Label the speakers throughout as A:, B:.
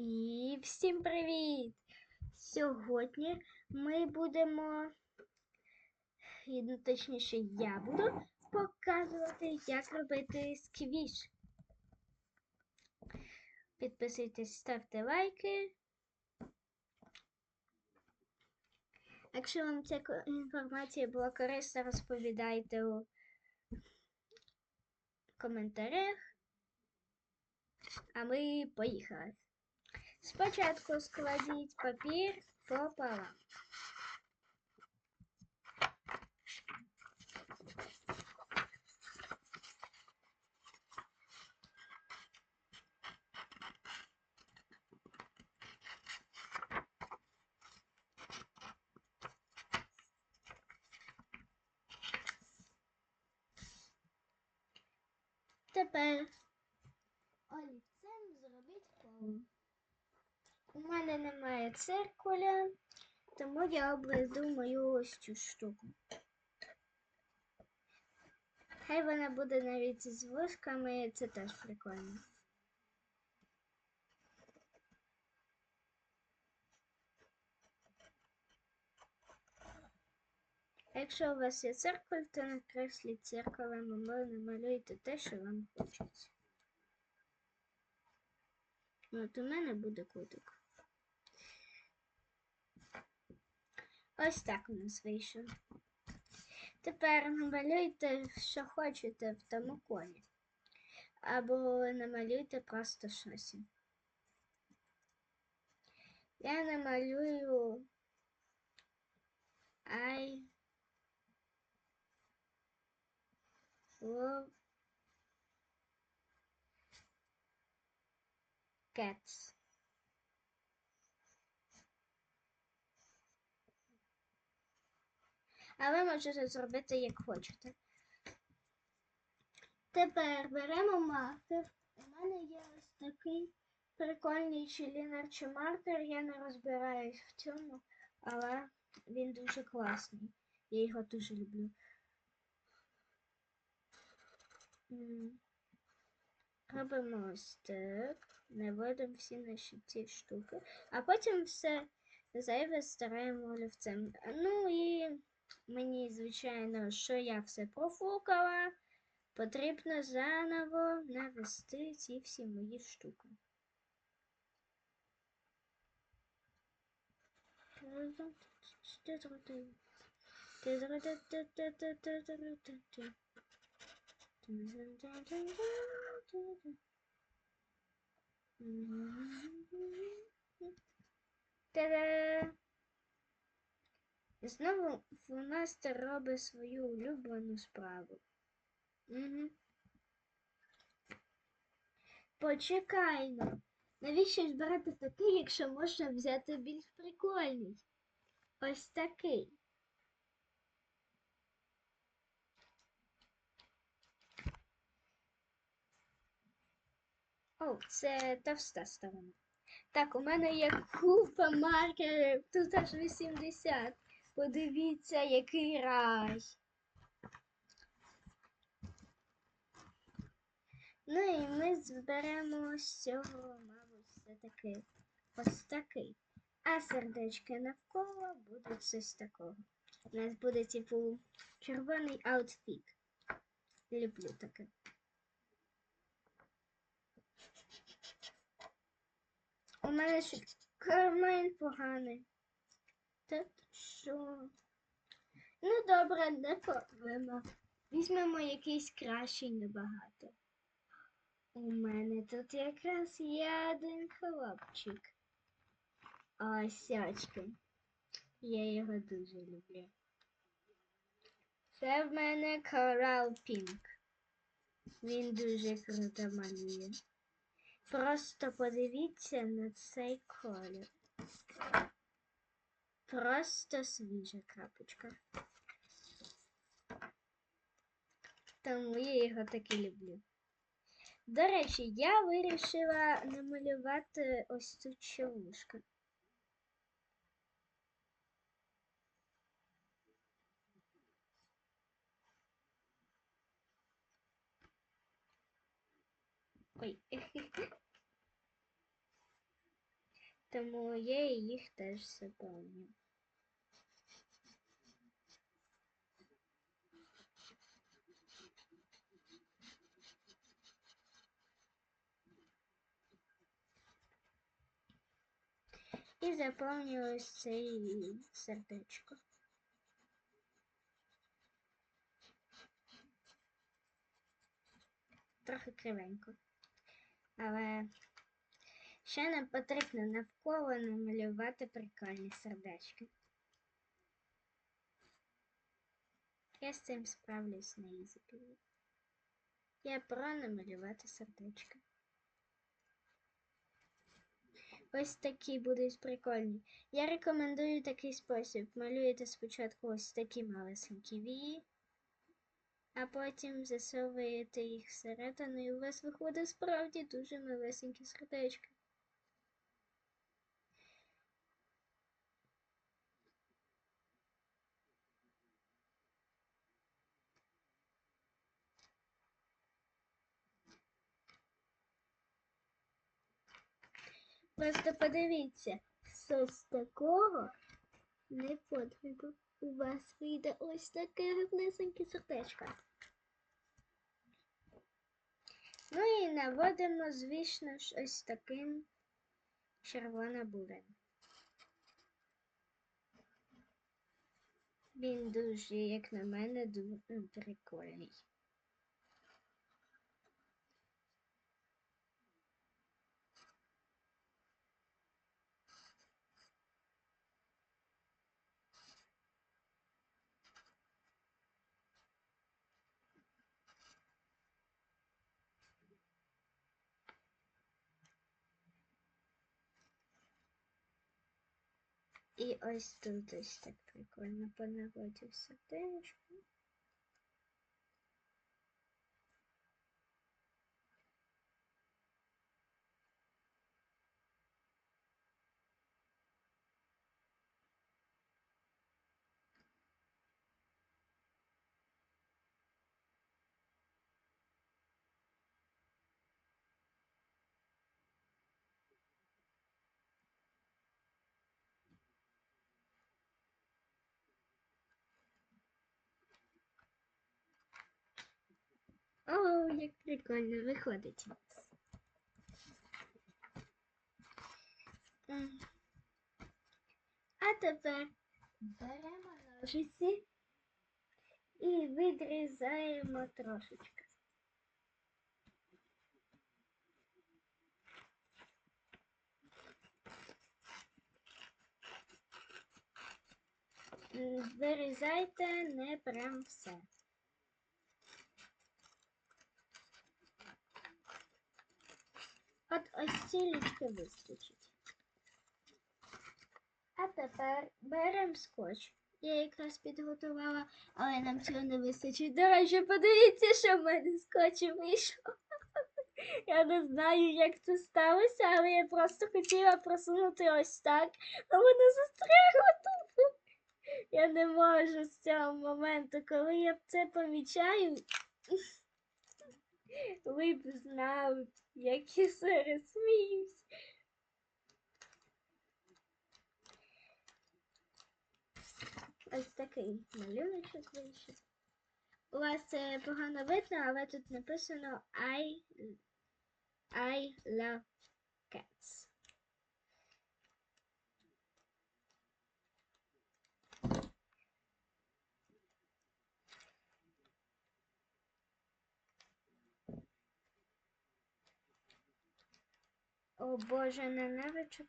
A: І всім привіт! Сьогодні ми будемо, ну, точніше, я буду показувати, як робити сквіш. Підписуйтесь, ставте лайки. Якщо вам ця інформація була корисна, розповідайте у коментарях. А ми поїхали. Спочатку складіть папір пополам. Тепер олівцем зробіть коло. У мене немає циркуля, тому я облизу мою ось цю штуку. Хай вона буде навіть з вушками, це теж прикольно. Якщо у вас є циркуль, то накресліть циркулем або намалюйте те, що вам хочеться. От у мене буде кутик. Ось так у нас вийшло. Тепер намалюйте, що хочете в тому колі. Або намалюйте просто щось. Я намалюю I love cats. А ви можете зробити як хочете. Тепер беремо маркер. У мене є ось такий прикольний чи маркер. Я не розбираюсь в цьому, але він дуже класний. Я його дуже люблю. Робимо ось так. Наводимо всі наші ці штуки. А потім все зайве стараємо олівцем. Ну і мені, звичайно, що я все профукала. Потрібно заново навести ці всі мої штуки. Та-да! Знову фломастер робить свою улюблену справу. Угу. Почекайно. Навіщо ж брати такий, якщо можна взяти більш прикольний? Ось такий. О, це товста сторона. Так, у мене є купа маркерів. Тут аж 80. Подивіться, який рай. Ну і ми зберемо з цього, мабуть, все-таки ось такий. А сердечки навколо будуть щось такого. У нас буде, типу, червоний аутфіт. Люблю таке. У мене ще карман поганий. Що? Ну добре, не проблема. Візьмемо якийсь кращий набагато. У мене тут якраз є один хлопчик. Ось очки. Я його дуже люблю. Це в мене Coral Pink. Він дуже круто малює. Просто подивіться на цей колір. Просто свіжа крапочка. Тому я його таки люблю. До речі, я вирішила намалювати ось тут човушка. Ой. Тому я їх теж заповню. І заповню ось цей сердечко. Трохи кривенько. Але ще нам потрібно навколо намалювати прикольні сердечки. Я з цим справлюсь на ізі. Я про намалювати сердечка. Ось такі будуть прикольні. Я рекомендую такий спосіб. Малюєте спочатку ось такі малесенькі вії, а потім засовуєте їх всередину, і у вас виходить справді дуже малесенькі сердечки. Просто подивіться, щось такого не потрібно. У вас вийде ось таке гарнесеньке сердечко. Ну і наводимо, звісно ж, ось таким червоно-бурим. Він дуже, як на мене, дуже прикольний. І ось тут ось так прикольно понаводив сердечко. Прикольно виходить. А тепер беремо ножиці і відрізаємо трошечки. Вирізайте не прям все. От ось цілечки вистачить. А тепер беремо скотч. Я якраз підготувала, але нам цього не вистачить. До речі, подивіться, що в мене скотч вийшов. Я не знаю, як це сталося, але я просто хотіла просунути ось так, а воно застрягло тут. Я не можу з цього моменту, коли я це помічаю. Ви б знали, як я зараз сміюсь. Ось такий малюночок вийшов. У вас це погано видно, але тут написано I, I love cats. О Боже, ненавиджу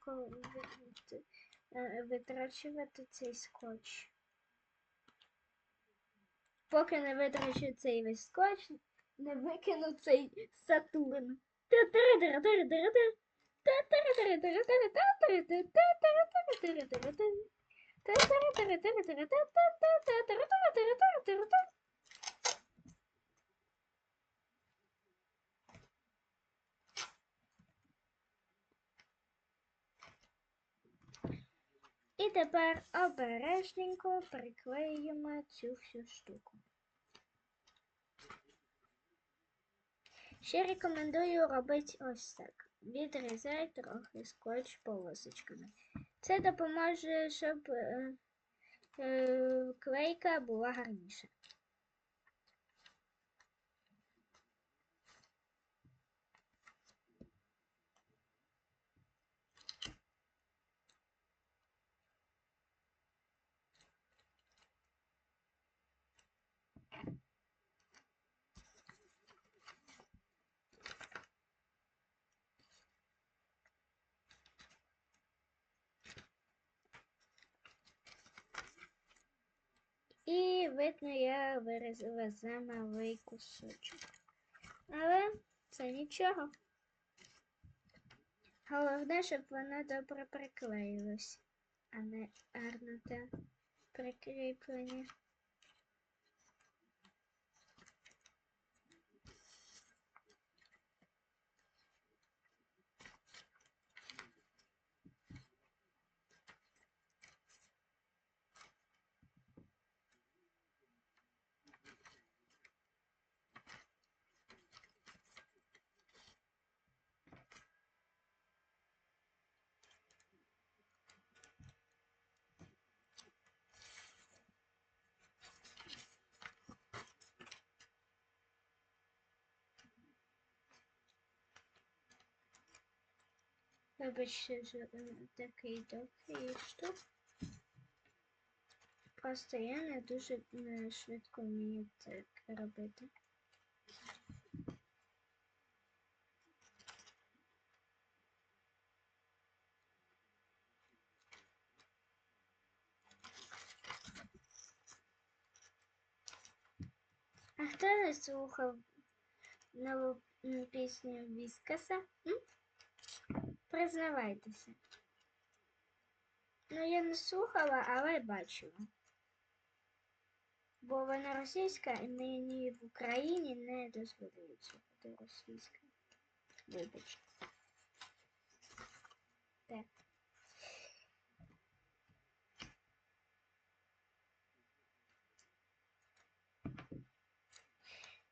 A: е, витрачувати цей скотч. Поки не витрачу цей весь скотч, не викину цей Сатурн. І тепер обережненько приклеїмо цю всю штуку. Ще рекомендую робити ось так. відрізай трохи скотч полосочками. Це допоможе, щоб е, е, клейка була гарніша. І видно, я вирізала замалий кусочок. Але це нічого. Головне, щоб воно добре приклеїлось, а не гарно те прикріплення. Вибачте, що е, такий довгий штук. Просто я не дуже е, швидко вмію так робити. А хто не слухав нову м, пісню Віскаса? М? Признавайтеся. Ну, я не слухала, але бачила. Бо вона російська і мені в Україні не дозволяють слухати російська. Вибачте. Так.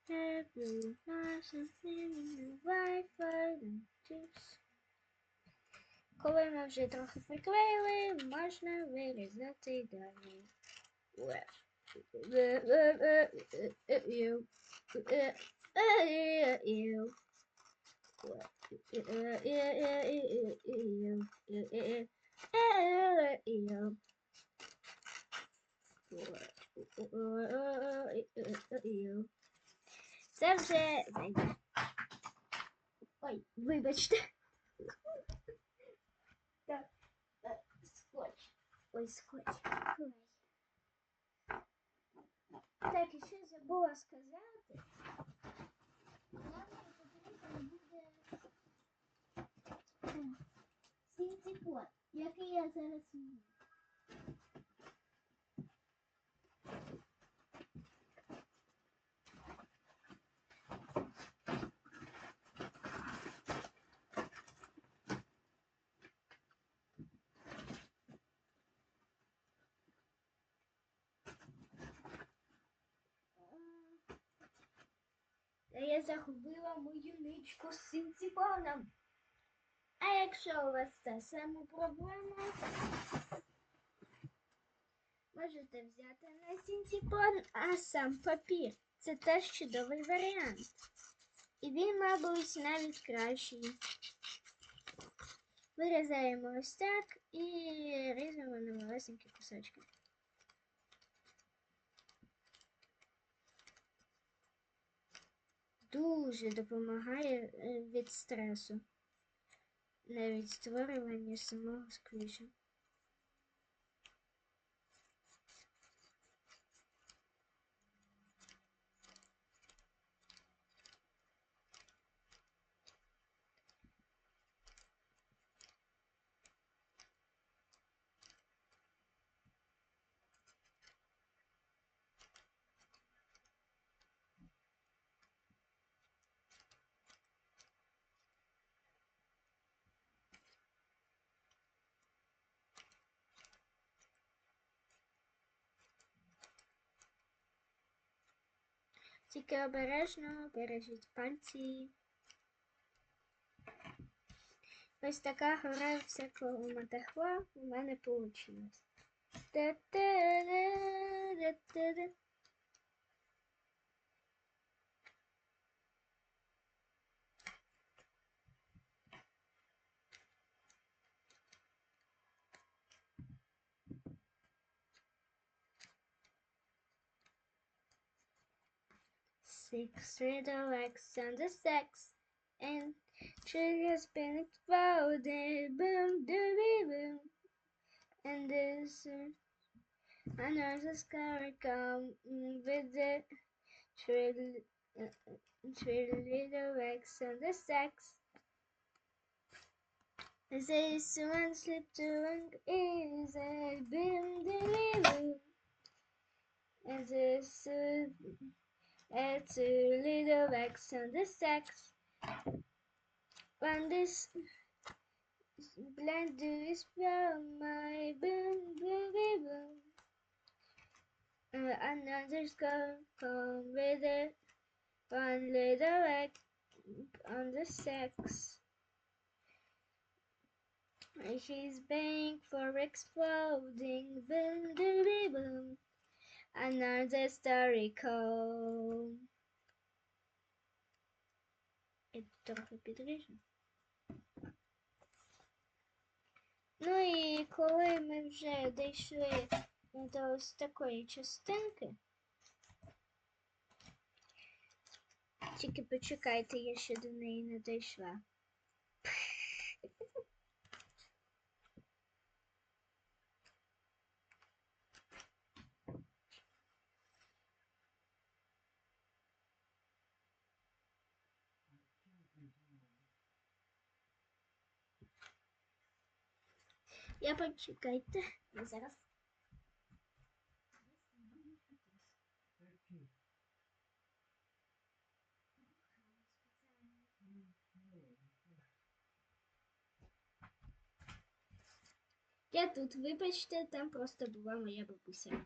A: Everyone something in the Wi-Fi and chips. Коли ми вже трохи приклеїли, можна вирізати далі. Уе. Е, е, е, е, е, ю. Е, е, е, ю. Уе. Е, е, е, е, е, е, ю. Е, е, е, е, ю. Уе. Е, е, е, е, ю. Це вже зайде. Ой, вибачте. Так, е, скотч. Ой, скотч. Клей. Так, і ще забула сказати. Буде синтепон, який я зараз вмію. Я загубила мою ничку з синтепоном. А якщо у вас та сама проблема, можете взяти не синтепон, а сам папір. Це теж чудовий варіант. І він, мабуть, навіть кращий. Вирізаємо ось так і різемо на малесенькі кусочки. Дуже допомагає е, від стресу, навіть створювання самого сквіша. Тільки обережно бережіть пальці. Ось така гора всякого матахла у мене вийшла. Six little eggs and the sex and she has been exploded boom. Dooby boom and this uh, another scar come with the three, uh, three little eggs and the sex this one slipped to is a boom dooby boom. And this uh, it's a little X on the sex. When this blend is from my boom boom boom. Uh, another's gonna come with it. One little X on the sex. She's paying for exploding boom boom boom. Another called. І трохи підріжу. Ну і коли ми вже дійшли до ось такої частинки. Тільки почекайте, я ще до неї не дійшла. Я почекайте. Я зараз. Я тут, вибачте, там просто була моя бабуся.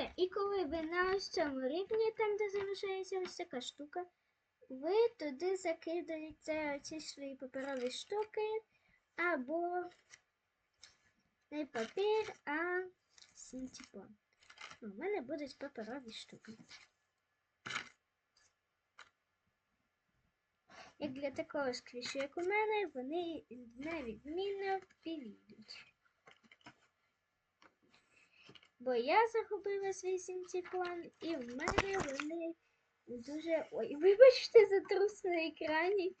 A: Все, і коли ви на ось цьому рівні, там, де залишається ось така штука, ви туди закидаєте ці свої паперові штуки або не папір, а синтепон. У мене будуть паперові штуки. Як для такого сквішу, як у мене, вони невідмінно підійдуть. Бо я загубила свій синтепон, і в мене вони дуже. Ой, вибачте за трус на екрані.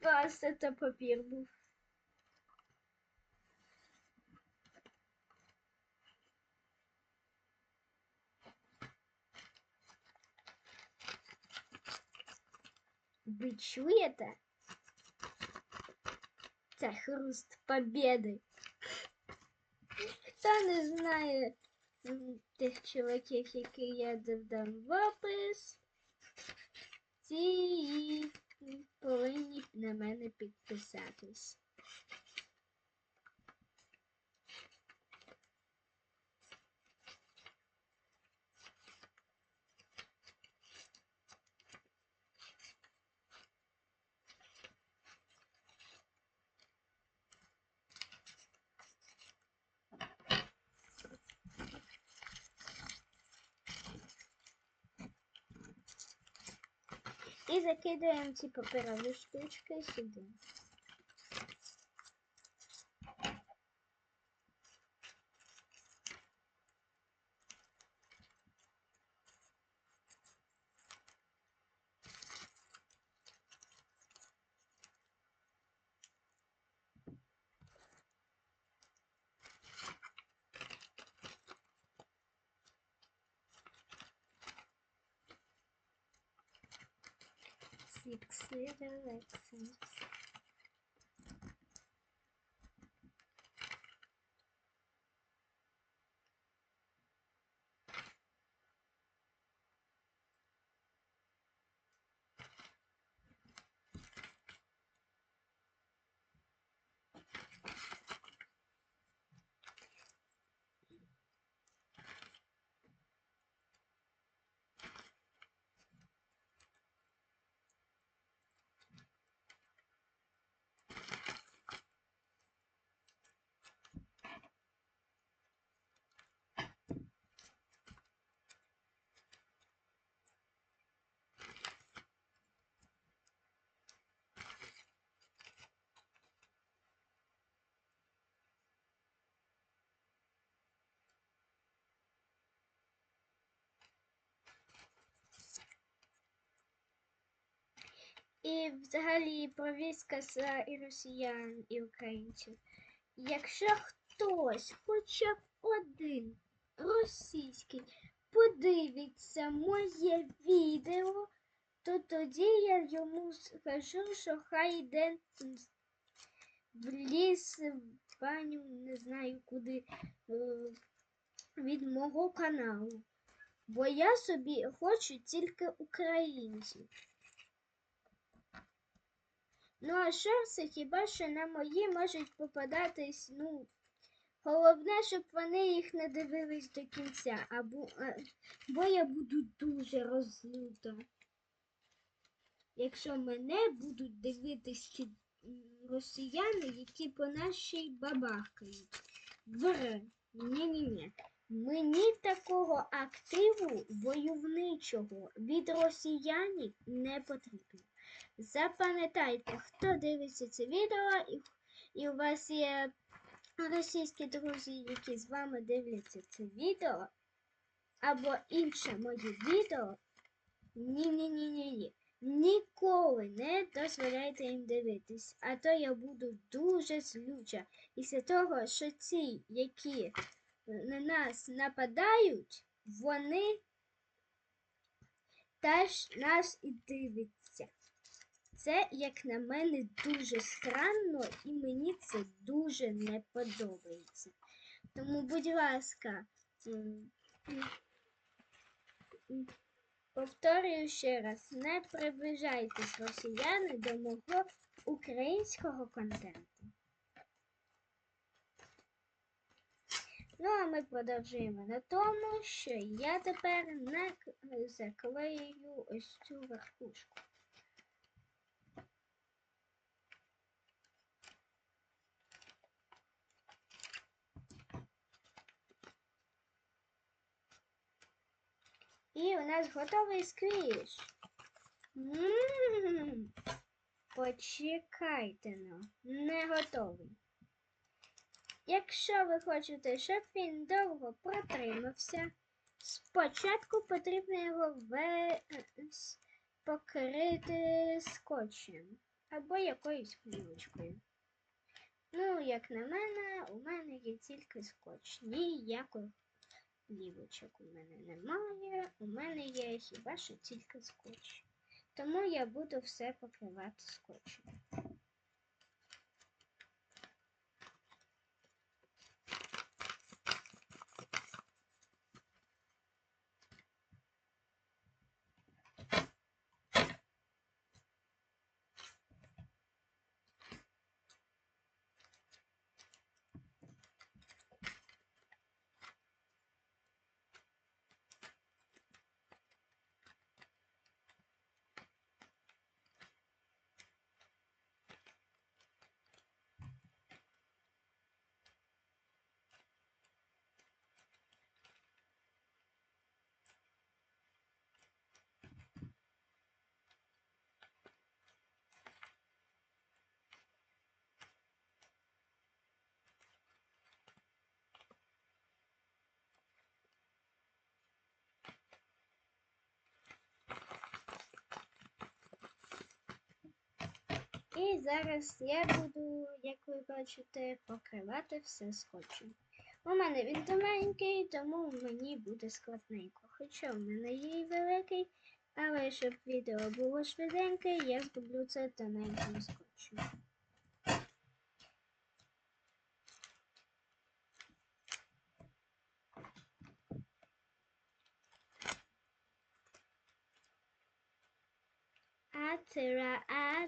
A: Просто то папір був. Ви чуєте? Це хруст победи. Хто не знає тих чуваків, які я додам в опис, ті повинні на мене підписатись. І закидаємо ці паперові штучки сюди. Six weird directions. І взагалі про війська і росіян і українців. Якщо хтось, хоча б один російський, подивиться моє відео, то тоді я йому скажу, що хай йде в ліс, в баню, не знаю куди, е, від мого каналу. Бо я собі хочу тільки українців. Ну, а шорси хіба що на мої можуть попадатись, ну, головне, щоб вони їх не дивились до кінця, або, бо я буду дуже розлюта. Якщо мене будуть дивитись ті росіяни, які по нашій бабахкають. Бре, ні-ні-ні. Мені такого активу войовничого від росіянів не потрібно. Запам'ятайте, хто дивиться це відео, і, і у вас є російські друзі, які з вами дивляться це відео, або інше моє відео. Ні-ні-ні-ні-ні. Ніколи не дозволяйте їм дивитись, а то я буду дуже злюча. Після того, що ці, які на нас нападають, вони теж нас і дивляться. Це, як на мене, дуже странно і мені це дуже не подобається. Тому, будь ласка, повторюю ще раз, не приближайтесь росіяни до мого українського контенту. Ну, а ми продовжуємо на тому, що я тепер не заклею ось цю верхушку. І у нас готовий сквіш. Почекайте ну, не готовий. Якщо ви хочете, щоб він довго протримався, спочатку потрібно його весь покрити скотчем або якоюсь плівочкою. Ну, як на мене, у мене є тільки скотч. Ніяких плівочок у мене немає. У мене є хіба що тільки скотч. Тому я буду все покривати скотчем. І зараз я буду, як ви бачите, покривати все скотчем. У мене він тоненький, тому мені буде складненько. Хоча в мене є і великий, але щоб відео було швиденьке, я зроблю це тоненьким скотчем. Atera, atera,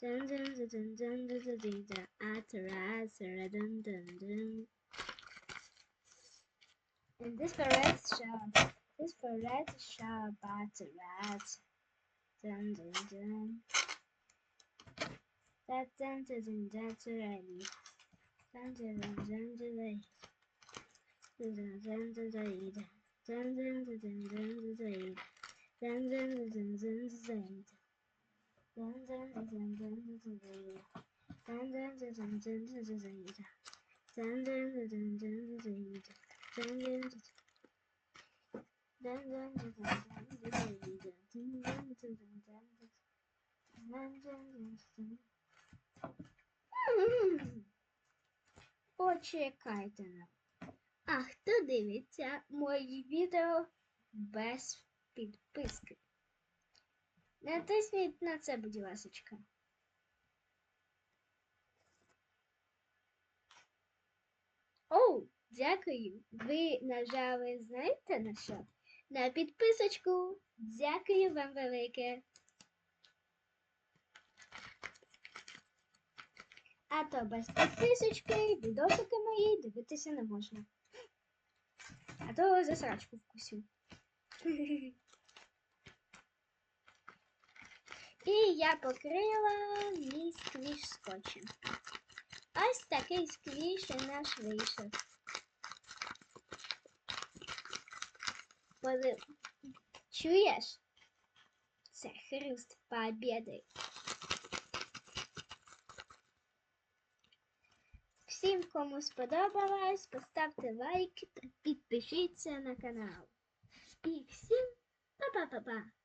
A: Dun dun dun dun dun dun dun dun dun atara, atara, dun dun dun. And this parrot shall this forest, shall bat rat. Dun dun dun. That's dun dun dun, that's right. Dun dun dun dun dun dun dun dun dun dun dun dun dun dun dun dun dun Почекайте на. А хто дивиться мої відео без підписки? Натисніть на це, будь ласочка. Оу, дякую. Ви нажали, знаєте на що? На підписочку. Дякую вам велике. А то без підписочки відосики мої дивитися не можна. А то за срачку вкусю. І я покрила мій сквіш скотчем. Ось такий сквіш у нас вийшов. Поди... Чуєш? Це хруст победи. Всім, кому сподобалось, поставте лайк підпишіться на канал. І всім па-па-па-па!